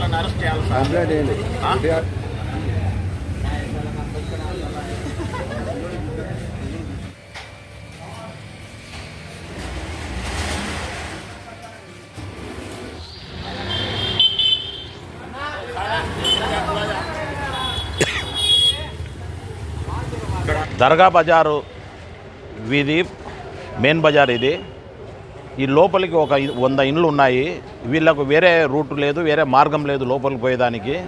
Complaint ఏంటి దర్గా బజారు వీధి మెయిన్ బజార్ ఇది. ఈ లోపలికి ఒక వంద ఇండ్లు ఉన్నాయి. వీళ్ళకు వేరే రూట్ లేదు వేరే మార్గం లేదు లోపలికి పోయేదానికి.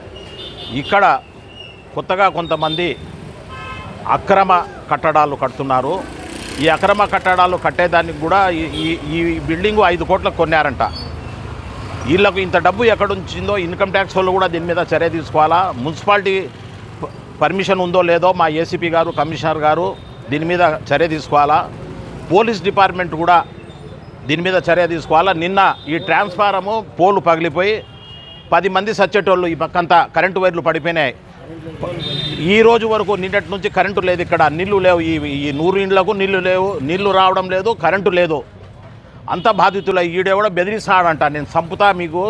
ఇక్కడ కొత్తగా కొంతమంది అక్రమ కట్టడాలు కడుతున్నారు. ఈ అక్రమ కట్టడాలు కట్టేదానికి కూడా ఈ- ఈ బిల్డింగు ఐదు కోట్లకు కొన్నారంట. వీళ్ళకు ఇంత డబ్బు ఎక్కడుంచిందో ఇన్కమ్ ట్యాక్స్ వాళ్ళు కూడా దీని మీద చర్య తీసుకోవాలా? మున్సిపాలిటీ పర్మిషన్ ఉందో లేదో మా ఏసీపీ గారు కమిషనర్ గారు దీని మీద చర్య తీసుకోవాలా? పోలీస్ డిపార్ట్మెంట్ కూడా దీని మీద చర్య తీసుకోవాలా? నిన్న ఈ ట్రాన్స్ఫారము పోలు పగిలిపోయి పది మంది సచ్చేటోళ్ళు ఈ పక్కంతా కరెంటు వైర్లు పడిపోయినాయి. ఈ రోజు వరకు నిన్నటి నుంచి కరెంటు లేదు ఇక్కడ. నీళ్ళు లేవు. ఈ ఈ నూరు ఇండ్లకు నీళ్ళు లేవు. నీళ్ళు రావడం లేదు కరెంటు లేదు. అంత బాధితులు కూడా బెదిరిస్తాడంట. నేను చంపుతా మీకు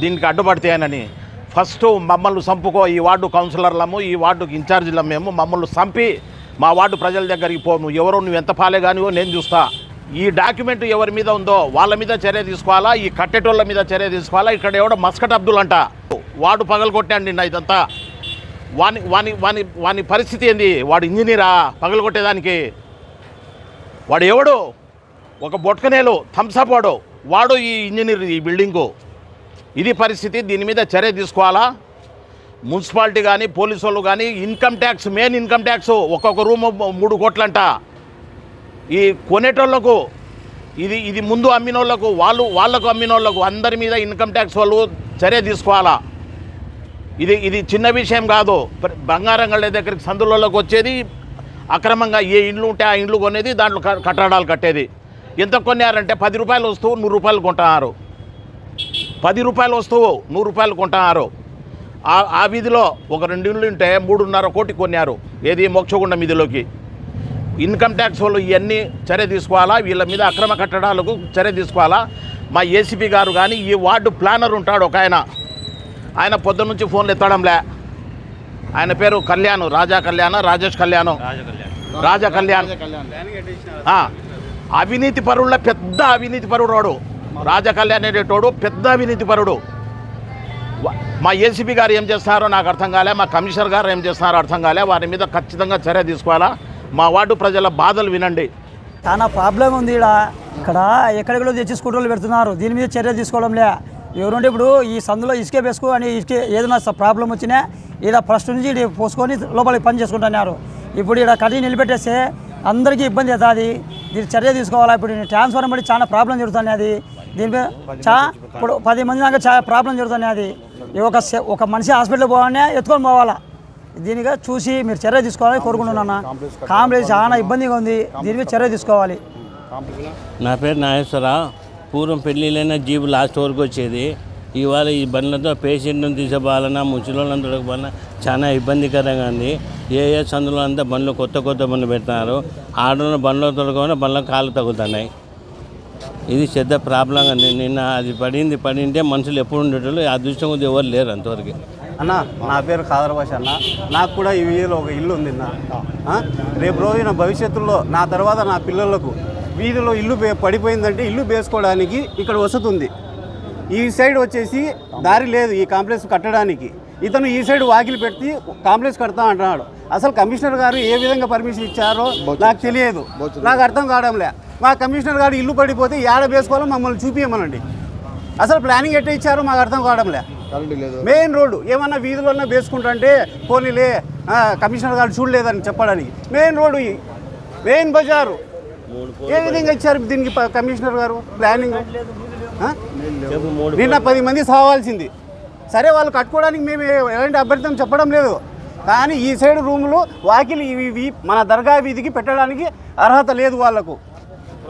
దీనికి అడ్డుపడితేనని ఫస్ట్ మమ్మల్ని చంపుకో ఈ వార్డు కౌన్సిలర్లము ఈ వార్డుకి ఇన్ఛార్జీలం మేము మమ్మల్ని చంపి మా వార్డు ప్రజల దగ్గరికి పో. నువ్వు ఎవరో నువ్వు ఎంత పాలే కానివో నేను చూస్తా. ఈ డాక్యుమెంట్ ఎవరి మీద ఉందో వాళ్ళ మీద చర్య తీసుకోవాలా? ఈ కట్టేటోళ్ళ మీద చర్య తీసుకోవాలా? ఇక్కడ ఎవడో మస్కట్ అబ్దుల్ అంట. వాడు పగలగొట్టాడు నిన్న ఇదంతా. వాని వాని వాని వాని పరిస్థితి ఏంది? వాడు ఇంజనీరా? పగలగొట్టేదానికి వాడు ఎవడు? ఒక బొట్కనేలు థమ్సప్ వాడు. వాడు ఈ ఇంజనీర్ ఈ బిల్డింగు. ఇది పరిస్థితి దీని మీద చర్య తీసుకోవాలా? మున్సిపాలిటీ కానీ పోలీసు వాళ్ళు కానీ income tax main income tax ఒక్కొక్క రూమ్ మూడు కోట్లంట. ఈ కొనేటోళ్ళకు ఇది ఇది ముందు అమ్మినోళ్ళకు వాళ్ళు వాళ్ళకు అమ్మినోళ్ళకు అందరి మీద ఇన్కమ్ ట్యాక్స్ వాళ్ళు చర్య తీసుకోవాలా? ఇది ఇది చిన్న విషయం కాదు. బంగారం గళ్ళ దగ్గరికి సందులలోకి వచ్చేది అక్రమంగా ఏ ఇండ్లు ఉంటే ఆ ఇండ్లు కొనేది దాంట్లో కట్టడాలు కట్టేది. ఎంత కొన్నారంటే పది రూపాయలు వస్తువు నూరు రూపాయలు కొంటున్నారు. పది రూపాయలు వస్తువు నూరు రూపాయలు కొంటున్నారు. ఆ ఆ వీధిలో ఒక రెండు ఇండ్లు ఉంటే మూడున్నర కోటి కొన్నారు. ఏది? మోక్షగుండం వీధిలోకి. ఇన్కమ్ ట్యాక్స్ వాళ్ళు ఇవన్నీ చర్య తీసుకోవాలా? వీళ్ళ మీద అక్రమ కట్టడాలకు చర్య తీసుకోవాలా? మా ఏసీపీ గారు కానీ ఈ వార్డు ప్లానర్ ఉంటాడు ఒక ఆయన. ఆయన పొద్దున్న నుంచి ఫోన్లు ఎత్తడంలే. ఆయన పేరు కళ్యాణ్ రాజా కళ్యాణ రాజేష్ కళ్యాణ్. రాజా కళ్యాణ్. అవినీతి పరుల పెద్ద అవినీతి పరుడు వాడు. రాజా కళ్యాణ్ అనేటోడు పెద్ద అవినీతి పరుడు. మా ఏసీపీ గారు ఏం చేస్తున్నారో నాకు అర్థం కాలే మా కమిషనర్ గారు ఏం చేస్తున్నారో అర్థం కాలే వారి మీద ఖచ్చితంగా చర్య తీసుకోవాలా? మా వార్డు ప్రజల బాధలు వినండి. చాలా ప్రాబ్లం ఉంది ఇక్కడ ఇక్కడ ఎక్కడెక్కడో తెచ్చి స్కూటర్లు పెడుతున్నారు. దీని మీద చర్య తీసుకోవడంలే ఎవరుంటే ఇప్పుడు ఈ సందులో ఇసుకే వేసుకో అని ఇసుకే ఏదైనా స- ప్రాబ్లం వచ్చినా ఇలా ఫస్ట్ నుంచి ఈడ పోసుకొని లోపలికి పని చేసుకుంటున్నారు. ఇప్పుడు ఇక్కడ కట్టి నిలబెట్టేస్తే అందరికీ ఇబ్బంది అవుతుంది. దీని చర్య తీసుకోవాలా? ఇప్పుడు ఈ ట్రాన్స్ఫార్మర్ బట్టి చాలా ప్రాబ్లం జరుగుతుంది అది. దీనిపై చా ఇప్పుడు పది మంది దాకా చాలా ప్రాబ్లం జరుగుతుంది అది. ఒక ఒక మనిషి హాస్పిటల్ పోవాలనే ఎత్తుకొని పోవాలా? దీనిగా చూసి మీరు చర్య తీసుకోవాలని కోరుకుంటున్నాను కాంప్లెక్స్ చాలా ఇబ్బందిగా ఉంది. దీని మీద చర్య తీసుకోవాలి. నా పేరు నాగేశ్వర పూర్వం పెళ్ళిళ్ళైన జీబు లాస్ట్ వరకు వచ్చేది. ఇవాళ ఈ బండ్లతో పేషెంట్ను తీసుకుపోవాలన్నా ముసలిళ్ళని దొరకపోవాలన్నా చాలా ఇబ్బందికరంగా ఉంది. ఏ ఏ సందులో అంతా బండ్లు కొత్త కొత్త బండ్లు పెడుతున్నారు. ఆడలో బండ్లో దొరకకుండా బండ్ల కాళ్ళు తగ్గుతున్నాయి ఇది పెద్ద ప్రాబ్లంగా నిన్న అది పడింది పడింటే మనుషులు ఎప్పుడు ఉండేటోళ్ళు ఆ అదృష్టం కొద్ది ఎవరు లేరు అంతవరకు. అన్న నా పేరు ఖాదర్ భాష అన్న. నాకు కూడా ఈ వీధిలో ఒక ఇల్లు ఉంది అన్న? రేపు రోజున భవిష్యత్తులో నా తర్వాత నా పిల్లలకు వీధిలో ఇల్లు పడిపోయిందంటే ఇల్లు వేసుకోవడానికి ఇక్కడ వసతి ఉంది. ఈ సైడ్ వచ్చేసి దారి లేదు ఈ కాంప్లెక్స్ కట్టడానికి. ఇతను ఈ సైడ్ వాకిలి పెట్టి కాంప్లెక్స్ కడతా అంటున్నాడు. అసలు కమిషనర్ గారు ఏ విధంగా పర్మిషన్ ఇచ్చారో నాకు తెలియదు. నాకు అర్థం కావడంలే. మా కమిషనర్ గారు ఇల్లు పడిపోతే ఏడ వేసుకోవాలో మమ్మల్ని చూపించమనండి అసలు ప్లానింగ్ ఎట్లా ఇచ్చారో మాకు అర్థం కావడంలే. Main road. ఏమన్నా వీధిలోనే వేసుకుంటుంటే పోనీలే కమిషనర్ గారు చూడలేదని చెప్పడానికి. Main road. మెయిన్ బజారు. ఏ విధంగా ఇచ్చారు దీనికి ప- కమిషనర్ గారు ప్లానింగ్? నిన్న పది మంది సావాల్సింది. సరే వాళ్ళు కట్టుకోవడానికి మేము ఎలాంటి అభ్యర్థం చెప్పడం లేదు. కానీ ఈ సైడ్ రూములు వాకిలి ఇవి మన దర్గా వీధికి పెట్టడానికి అర్హత లేదు వాళ్ళకు.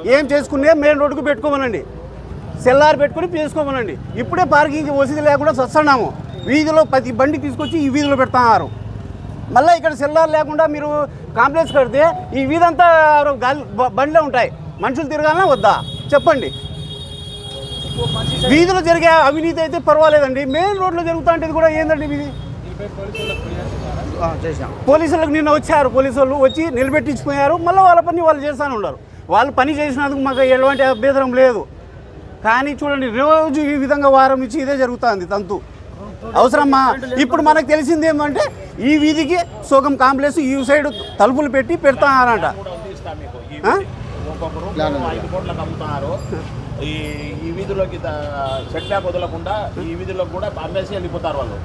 ఏం చేసుకునే మెయిన్ రోడ్డుకు పెట్టుకోమనండి. సెల్లార్ పెట్టుకుని పీల్చుకోమనండి ఇప్పుడే పార్కింగ్ వసతి లేకుండా వస్తున్నాము వీధిలో ప్రతి బండి తీసుకొచ్చి ఈ వీధిలో పెడుతున్నారు మళ్ళీ ఇక్కడ సెల్లార్ లేకుండా మీరు కాంప్లెక్స్ కడితే ఈ వీధంతా గాలి బండ్లే ఉంటాయి. మనుషులు తిరగాలన్నా వద్దా? చెప్పండి. వీధిలో జరిగే అవినీతి అయితే పర్వాలేదండి. మెయిన్ రోడ్లో జరుగుతా అంటే కూడా ఏందండి ఇది పోలీసులకు నిన్న వచ్చారు. పోలీసు వాళ్ళు వచ్చి నిలబెట్టించిపోయారు మళ్ళీ వాళ్ళ పని వాళ్ళు చేస్తూనే ఉన్నారు. వాళ్ళు పని చేసినందుకు మాకు ఎలాంటి అభ్యంతరం లేదు. కానీ చూడండి రోజు ఈ విధంగా వారం నుంచి ఇదే జరుగుతుంది తంతు. అవసరమ్మా ఇప్పుడు మనకు తెలిసింది ఏమంటే ఈ వీధికి సోగం కాంప్లెక్స్ ఈ సైడ్ తలుపులు పెట్టి పెడతానంట ఈ ఈ వీధిలోకి సెట్ వదలకుండా ఈ వీధిలోకి కూడా అమ్మేసి వెళ్ళిపోతారు వాళ్ళు.